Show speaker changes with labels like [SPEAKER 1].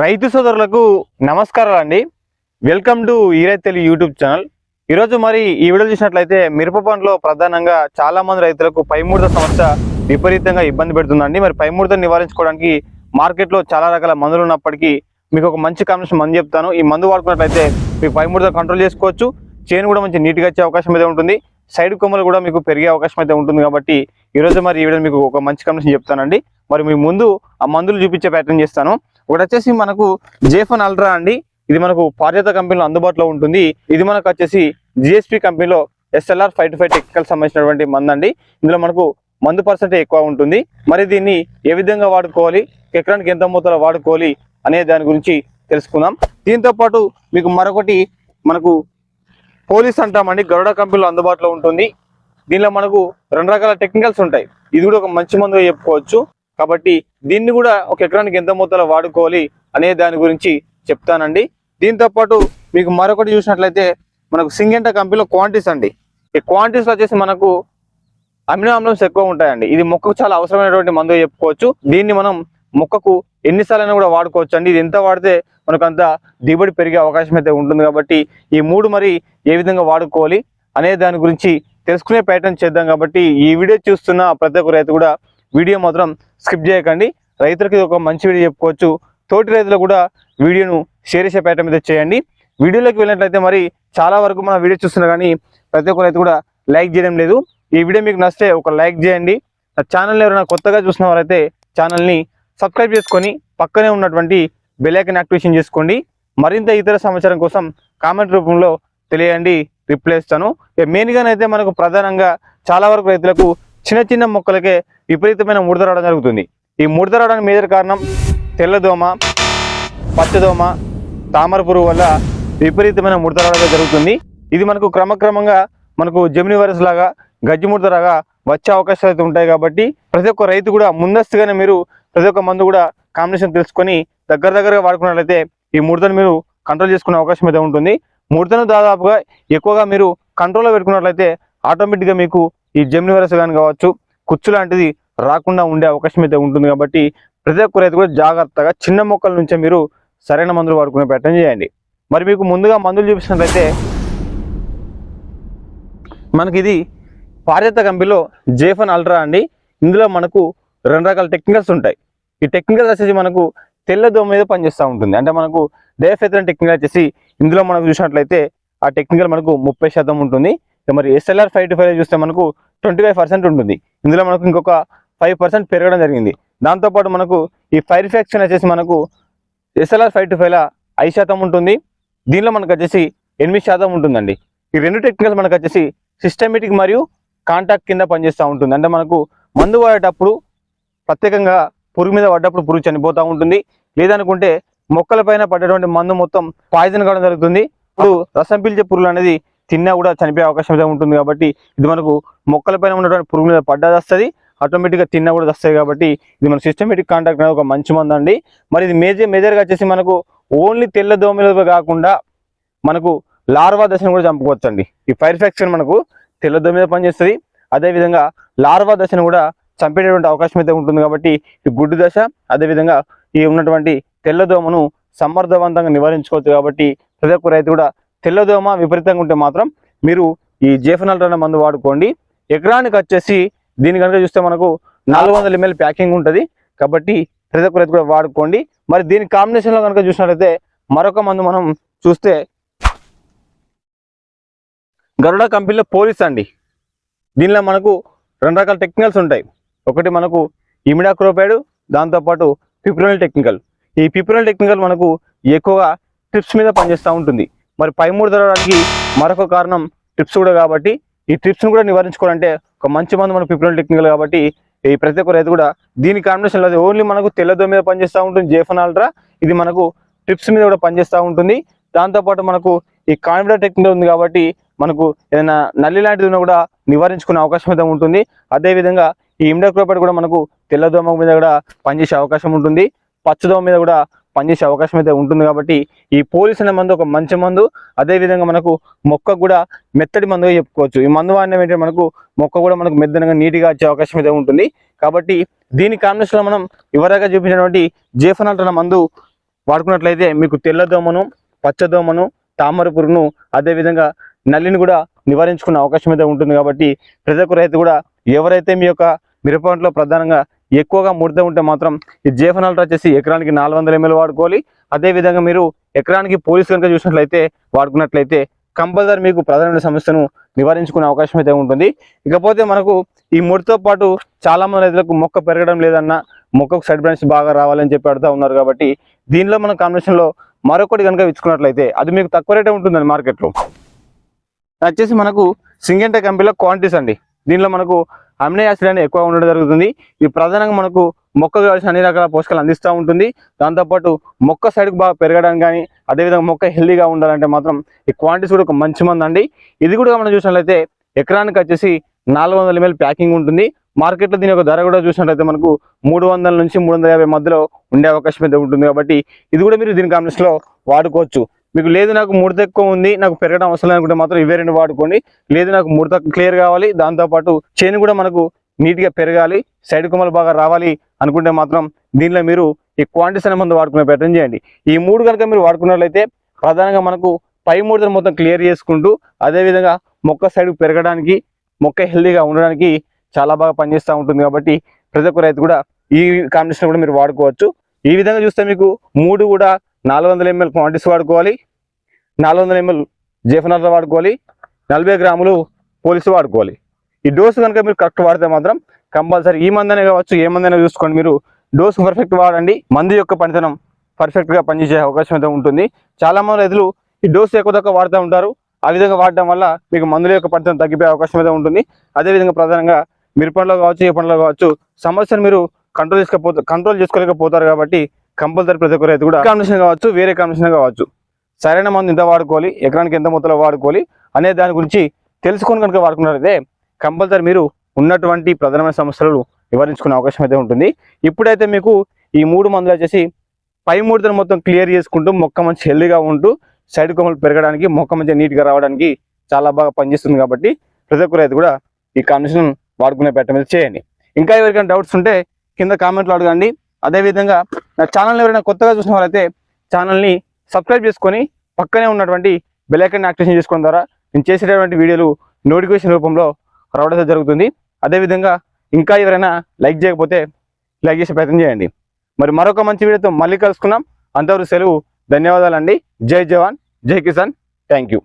[SPEAKER 1] రైతు సోదరులకు నమస్కారాలు అండి వెల్కమ్ టు ఈరైతెలి యూట్యూబ్ ఛానల్ ఈరోజు మరి ఈ వీడియో చూసినట్లయితే మిరప పంటలో ప్రధానంగా చాలా మంది రైతులకు పైమూడత సమస్య విపరీతంగా ఇబ్బంది పెడుతుందండి. మరి పైముడత నివారించుకోవడానికి మార్కెట్లో చాలా రకాల మందులు ఉన్నప్పటికీ మీకు ఒక మంచి కాంబినేషన్ మందు చెప్తాను. ఈ మందు వాడుకున్నట్లయితే మీకు పైమూడత కంట్రోల్ చేసుకోవచ్చు. చేను కూడా మంచి నీట్గా వచ్చే అవకాశం అయితే ఉంటుంది. సైడ్ కొమ్మలు కూడా మీకు పెరిగే అవకాశం అయితే ఉంటుంది కాబట్టి ఈరోజు మరి ఈ వీడియో మీకు ఒక మంచి కాంబినేషన్ చెప్తానండి. మరి మీ ముందు ఆ మందులు చూపించే ప్రయత్నం చేస్తాను. ఒకటి వచ్చేసి మనకు జేఫన్ అల్ట్రా అండి. ఇది మనకు పార్యత కంపెనీలో అందుబాటులో ఉంటుంది. ఇది మనకు వచ్చేసి జిఎస్పి కంపెనీలో SLR five two five technical సంబంధించినటువంటి మందు అండి ఇందులో మనకు మందు పర్సెంటేజ్ ఎక్కువ ఉంటుంది. మరి దీన్ని ఏ విధంగా వాడుకోవాలి? ఎకరానికి ఎంత మూతలో వాడుకోవాలి? అనే దాని గురించి తెలుసుకుందాం. దీంతో పాటు మీకు మరొకటి మనకు పోలీస్ అంటామండి. గరుడ కంపెనీలో అందుబాటులో ఉంటుంది. దీనిలో మనకు రెండు రకాల టెక్నికల్స్ ఉంటాయి. ఇది కూడా ఒక మంచి మందుగా చెప్పుకోవచ్చు. కాబట్టి దీన్ని కూడా ఒక ఎకరానికి ఎంత మొత్తంలో వాడుకోవాలి అనే దాని గురించి చెప్తానండి. దీంతో పాటు మీకు మరొకటి చూసినట్లయితే మనకు సింగెంట కంపెనీలో క్వాంటిటీస్ అండి. ఈ క్వాంటిటీస్ వచ్చేసి మనకు అమినో ఆమ్లమ్స్ ఎక్కువ ఉంటాయండి. ఇది మొక్కకు చాలా అవసరమైనటువంటి మందు చెప్పుకోవచ్చు. దీన్ని మనం మొక్కకు ఎన్నిసార్లు కూడా వాడుకోవచ్చు అండి ఇది ఎంత వాడితే మనకు అంత దిగుబడి పెరిగే అవకాశం అయితే ఉంటుంది కాబట్టి ఈ మూడు మరి ఏ విధంగా వాడుకోవాలి అనే దాని గురించి తెలుసుకునే ప్రయత్నం చేద్దాం కాబట్టి ఈ వీడియో చూస్తున్న ప్రతి ఒక్క రైతు కూడా వీడియో మాత్రం స్కిప్ చేయకండి. రైతులకి ఇది ఒక మంచి వీడియో చెప్పుకోవచ్చు. తోటి రైతులు కూడా వీడియోను షేర్ చేసే ప్రయత్నం అయితే చేయండి. వీడియోలోకి వెళ్ళినట్లయితే మరి చాలా వరకు మన వీడియో చూస్తున్నా కానీ ప్రతి ఒక్క రైతు కూడా లైక్ చేయడం లేదు. ఈ వీడియో మీకు నచ్చితే ఒక లైక్ చేయండి. నా ఛానల్ ఎవరైనా కొత్తగా చూసిన వారైతే ఛానల్ని సబ్స్క్రైబ్ చేసుకొని పక్కనే ఉన్నటువంటి బెలైకన్ యాక్టివేషన్ చేసుకోండి. మరింత ఇతర సమాచారం కోసం కామెంట్ రూపంలో తెలియండి. రిప్లై ఇస్తాను. ఇక మెయిన్గానైతే మనకు ప్రధానంగా చాలా వరకు రైతులకు చిన్న చిన్న మొక్కలకే విపరీతమైన ముడత రావడం జరుగుతుంది. ఈ ముడత రావడానికి మేజర్ కారణం తెల్లదోమ పచ్చదోమ తామర పురుగు వల్ల విపరీతమైన ముడత రావడం జరుగుతుంది. ఇది మనకు క్రమక్రమంగా మనకు జమిని వైరస్ లాగా గజ్జి ముడత లాగా వచ్చే అవకాశాలు అయితే ఉంటాయి కాబట్టి ప్రతి ఒక్క రైతు కూడా ముందస్తుగానే మీరు ప్రతి ఒక్క మందు కూడా కాంబినేషన్ తెలుసుకొని దగ్గర దగ్గరగా వాడుకున్నట్లయితే ఈ ముడతను మీరు కంట్రోల్ చేసుకునే అవకాశం అయితే ఉంటుంది. ముడతను దాదాపుగా ఎక్కువగా మీరు కంట్రోల్లో పెట్టుకున్నట్లయితే ఆటోమేటిక్గా మీకు ఈ జమిని వైరస్ కానీ కావచ్చు కుచ్చు లాంటిది రాకుండా ఉండే అవకాశం అయితే ఉంటుంది కాబట్టి ప్రతి ఒక్క రైతు కూడా జాగ్రత్తగా చిన్న మొక్కల నుంచే మీరు సరైన మందులు వాడుకునే ప్రయత్నం చేయండి. మరి మీకు ముందుగా మందులు చూపిస్తున్నట్లయితే మనకి ఇది పార్యత కంపెనీలో జేఫన్ అల్ట్రా అండి. ఇందులో మనకు రెండు రకాల టెక్నికల్స్ ఉంటాయి. ఈ టెక్నికల్ వచ్చేసి మనకు తెల్ల దోమ మీద పనిచేస్తూ ఉంటుంది. అంటే మనకు డేఫెథరన్ టెక్నికల్ వచ్చేసి ఇందులో మనకు చూసినట్లయితే ఆ టెక్నికల్ మనకు ముప్పై శాతం ఉంటుంది. మరి ఎస్ఎల్ఆర్ ఫైవ్ ఫైవ్ చూస్తే మనకు ట్వంటీ ఫైవ్ పర్సెంట్ ఉంటుంది. ఇందులో మనకు ఇంకొక ఫైవ్ పర్సెంట్ పెరగడం జరిగింది. దాంతోపాటు మనకు ఈ ఫైర్ ఫ్యాక్షన్ వచ్చేసి మనకు ఎస్ఎల్ఆర్ ఫైవ్ టు ఫైవ్లో ఐదు శాతం ఉంటుంది. దీనిలో మనకు వచ్చేసి ఎనిమిది శాతం ఉంటుందండి. ఈ రెండు టెక్నికల్స్ మనకు వచ్చేసి సిస్టమేటిక్ మరియు కాంటాక్ట్ కింద పనిచేస్తూ ఉంటుంది. అంటే మనకు మందు వాడేటప్పుడు ప్రత్యేకంగా పురుగు మీద పడ్డప్పుడు పురుగు చనిపోతూ ఉంటుంది. లేదనుకుంటే మొక్కల పడేటువంటి మందు మొత్తం పాయిజన్ కావడం జరుగుతుంది. ఇప్పుడు రసం పీల్చే పురుగులు అనేది తిన్నా కూడా చనిపోయే అవకాశం అయితే ఉంటుంది కాబట్టి ఇది మనకు మొక్కలపైన ఉన్నటువంటి పురుగు మీద పడ్డది వస్తుంది ఆటోమేటిక్గా తిన్నా కూడా వస్తాయి కాబట్టి ఇది మన సిస్టమేటిక్ కాంటాక్ట్ అనేది ఒక మంచి మందు అండి. మరి ఇది మేజర్ మేజర్గా వచ్చేసి మనకు ఓన్లీ తెల్ల దోమలు కాకుండా మనకు లార్వా దశను కూడా చంపుకోవచ్చు అండి ఈ ఫైర్ ఫ్యాక్షన్ మనకు తెల్ల దోమ మీద పనిచేస్తుంది. అదేవిధంగా లార్వా దశను కూడా చంపేటటువంటి అవకాశం అయితే ఉంటుంది కాబట్టి ఈ గుడ్డు దశ అదేవిధంగా ఈ ఉన్నటువంటి తెల్ల దోమను సమర్థవంతంగా నివారించుకోవచ్చు కాబట్టి ప్రతి ఒక్క రైతు కూడా తెల్లదోమ విపరీతంగా ఉంటే మాత్రం మీరు ఈ జేఫనల్ అనే మందు వాడుకోండి. ఎకరానికి వచ్చేసి దీని కనుక చూస్తే మనకు నాలుగు వందల ఎంఎల్ ప్యాకింగ్ ఉంటుంది. కాబట్టి ప్రతి ఒక్క రైతు కూడా వాడుకోండి. మరి దీని కాంబినేషన్లో కనుక చూసినట్లయితే మరొక మందు మనం చూస్తే గరుడ కంపెనీలో పోలీస్ అండి. దీనిలో మనకు రెండు రకాల టెక్నికల్స్ ఉంటాయి. ఒకటి మనకు ఇమిడాక్రోపైడ్ దాంతోపాటు పిప్రోనల్ టెక్నికల్ ఈ పిప్రోనల్ టెక్నికల్ మనకు ఎక్కువగా ట్రిప్స్ మీద పనిచేస్తూ ఉంటుంది. మరి పై మూడు మరొక కారణం ట్రిప్స్ కూడా కాబట్టి ఈ ట్రిప్స్ను కూడా నివారించుకోవాలంటే ఒక మంచి మంది మన పిప్రోనల్ టెక్నికల్ కాబట్టి ఈ ప్రతి ఒక్క రైతు కూడా దీని కాంబినేషన్లో అది ఓన్లీ మనకు తెల్లదో మీద పనిచేస్తూ ఉంటుంది జేఫన్ ఆల్ట్రా ఇది మనకు ట్రిప్స్ మీద కూడా పనిచేస్తూ ఉంటుంది. దాంతోపాటు మనకు ఈ కాన్ఫిడెంట్ టెక్నికల్ ఉంది కాబట్టి మనకు ఏదైనా నల్లి లాంటిది ఉన్నా కూడా నివారించుకునే అవకాశం అయితే ఉంటుంది. అదేవిధంగా ఈ ఇండోక్రోపేట్ కూడా మనకు తెల్లదోమ మీద కూడా పనిచేసే అవకాశం ఉంటుంది. పచ్చదోమ మీద కూడా పనిచేసే అవకాశం అయితే ఉంటుంది కాబట్టి ఈ పోలీస్ అనే మందు ఒక మంచి మందు. అదేవిధంగా మనకు మొక్క కూడా మెత్తడి మందుగా చెప్పుకోవచ్చు. ఈ మందు వాడిన ఏంటంటే మనకు మొక్క కూడా మనకు మెద్దనగా నీట్గా వచ్చే అవకాశం అయితే ఉంటుంది. కాబట్టి దీని కాంబినేషన్లో మనం ఇవరగా చూపించినటువంటి జేఫనల్ అన్న మందు వాడుకున్నట్లయితే మీకు తెల్లదోమను పచ్చదోమను తామర పురుగును అదేవిధంగా నల్లిని కూడా నివారించుకునే అవకాశం అయితే ఉంటుంది కాబట్టి ప్రతి ఒక్క రైతు కూడా ఎవరైతే మీ యొక్క మిరప పంటలో ప్రధానంగా ఎక్కువగా ముడత ఉంటే మాత్రం ఈ జేఫనాల్ వచ్చేసి ఎకరానికి నాలుగు వందల ఎంఎల్ వాడుకోవాలి. అదేవిధంగా మీరు ఎకరానికి పోలీస్ కనుక చూసినట్లయితే వాడుకున్నట్లయితే కంపల్సరీ మీకు ప్రధానమైన సమస్యను నివారించుకునే అవకాశం అయితే ఉంటుంది. ఇకపోతే మనకు ఈ ముడితో పాటు చాలామంది రైతులకు మొక్క పెరగడం లేదన్నా మొక్కకు సైడ్ బ్రాంచ్ బాగా రావాలని చెప్పి అడుగుతూ ఉన్నారు కాబట్టి దీనిలో మన కాంబినేషన్లో మరొకటి కనుక ఇచ్చుకున్నట్లయితే అది మీకు తక్కువ రేటే ఉంటుందండి మార్కెట్లో వచ్చేసి మనకు సింగెంట కంపెనీలో క్వాంటిటీస్ అండి. దీనిలో మనకు అమినో యాసిడ్ అనేది ఎక్కువ ఉండడం జరుగుతుంది. ఇది ప్రధానంగా మనకు మొక్క కావాల్సిన అన్ని రకాల పోషకాలు అందిస్తూ ఉంటుంది. దాంతోపాటు మొక్క సైడ్కి బాగా పెరగడానికి కానీ అదేవిధంగా మొక్క హెల్దీగా ఉండాలంటే మాత్రం ఈ క్వాంటిటీస్ కూడా ఒక మంచి మంది అండి. ఇది కూడా మనం చూసినట్లయితే ఎకరానికి వచ్చేసి నాలుగు వందల ఎంఎల్ ప్యాకింగ్ ఉంటుంది. మార్కెట్లో దీని యొక్క ధర కూడా చూసినట్లయితే మనకు మూడు వందల నుంచి మూడు వందల యాభై మధ్యలో ఉండే అవకాశం అయితే ఉంటుంది కాబట్టి ఇది కూడా మీరు దీని కాంబినేషన్లో వాడుకోవచ్చు. మీకు లేదు నాకు ముడత ఎక్కువ ఉంది నాకు పెరగడం అవసరం అనుకుంటే మాత్రం ఇవే రెండు వాడుకోండి. లేదు నాకు ముడత క్లియర్ కావాలి దాంతోపాటు చేను కూడా మనకు నీట్గా పెరగాలి సైడ్ కొమ్మలు బాగా రావాలి అనుకుంటే మాత్రం దీనిలో మీరు ఈ క్వాంటిటీస్ అనే మందు వాడుకునే ప్రయత్నం చేయండి. ఈ మూడు కనుక మీరు వాడుకున్నట్లయితే ప్రధానంగా మనకు పై ముడతను మొత్తం క్లియర్ చేసుకుంటూ అదేవిధంగా మొక్క సైడ్ పెరగడానికి మొక్క హెల్దీగా ఉండడానికి చాలా బాగా పనిచేస్తూ ఉంటుంది కాబట్టి ప్రతి ఒక్క రైతు కూడా ఈ కాంబినేషన్ కూడా మీరు వాడుకోవచ్చు. ఈ విధంగా చూస్తే మీకు మూడు కూడా నాలుగు వందల ఎంఎల్ క్వాంటిటీస్ వాడుకోవాలి నాలుగు వందల ఎంఎల్ జేఫనార్ వాడుకోవాలి నలభై గ్రాములు పోలీసు వాడుకోవాలి. ఈ డోసు కనుక మీరు కరెక్ట్ వాడితే మాత్రం కంపల్సరీ ఈ మందనే కావచ్చు ఏ మందైనా చూసుకోండి మీరు. డోసు పర్ఫెక్ట్ వాడండి మందు యొక్క పనితనం పర్ఫెక్ట్గా పనిచేసే అవకాశం అయితే ఉంటుంది. చాలామంది రైతులు ఈ డోసు ఎక్కువ తక్కువ వాడుతూ ఉంటారు. ఆ విధంగా వాడడం వల్ల మీకు మందుల యొక్క పనితనం తగ్గిపోయే అవకాశం అయితే ఉంటుంది. అదేవిధంగా ప్రధానంగా మిరపంలో కావచ్చు ఏ పండ్లో కావచ్చు సమస్యను మీరు కంట్రోల్ చేసుకోకపోతే కంట్రోల్ చేసుకోలేకపోతారు కాబట్టి కంపల్సరీ ప్రతి ఒక్క రైతు కూడా కాంబినేషన్ కావచ్చు వేరే కాంబినేషన్ కావచ్చు. సరైన మందు ఎంత వాడుకోవాలి ఎకరానికి ఎంత మొత్తంలో వాడుకోవాలి అనే దాని గురించి తెలుసుకొని కనుక వాడుకున్నారైతే కంపల్సరీ మీరు ఉన్నటువంటి ప్రధానమైన సమస్యలు నివారించుకునే అవకాశం అయితే ఉంటుంది. ఇప్పుడైతే మీకు ఈ మూడు మందులు వచ్చేసి పై మూడుతను మొత్తం క్లియర్ చేసుకుంటూ మొక్క మంచి హెల్దీగా ఉంటూ సైడ్ కొమ్మలు పెరగడానికి మొక్క మంచిగా నీట్గా రావడానికి చాలా బాగా పనిచేస్తుంది కాబట్టి ప్రతి ఒక్క రైతు కూడా ఈ కాంబినేషన్ వాడుకునే పెట్ట మీద చేయండి. ఇంకా ఎవరికైనా డౌట్స్ ఉంటే కింద కామెంట్లో అడగండి. అదేవిధంగా నా ఛానల్ ఎవరైనా కొత్తగా చూసిన వాళ్ళైతే ఛానల్ని సబ్స్క్రైబ్ చేసుకొని పక్కనే ఉన్నటువంటి బెలైకన్ యాక్టివేషన్ చేసుకోవడం ద్వారా నేను చేసేటటువంటి వీడియోలు నోటిఫికేషన్ రూపంలో రావడం జరుగుతుంది. అదేవిధంగా ఇంకా ఎవరైనా లైక్ చేయకపోతే లైక్ చేసే ప్రయత్నం చేయండి. మరి మరొక మంచి వీడియోతో మళ్ళీ కలుసుకున్నాం అంతవరకు సెలవు ధన్యవాదాలండి. జై జవాన్ జై కిసాన్. Thank you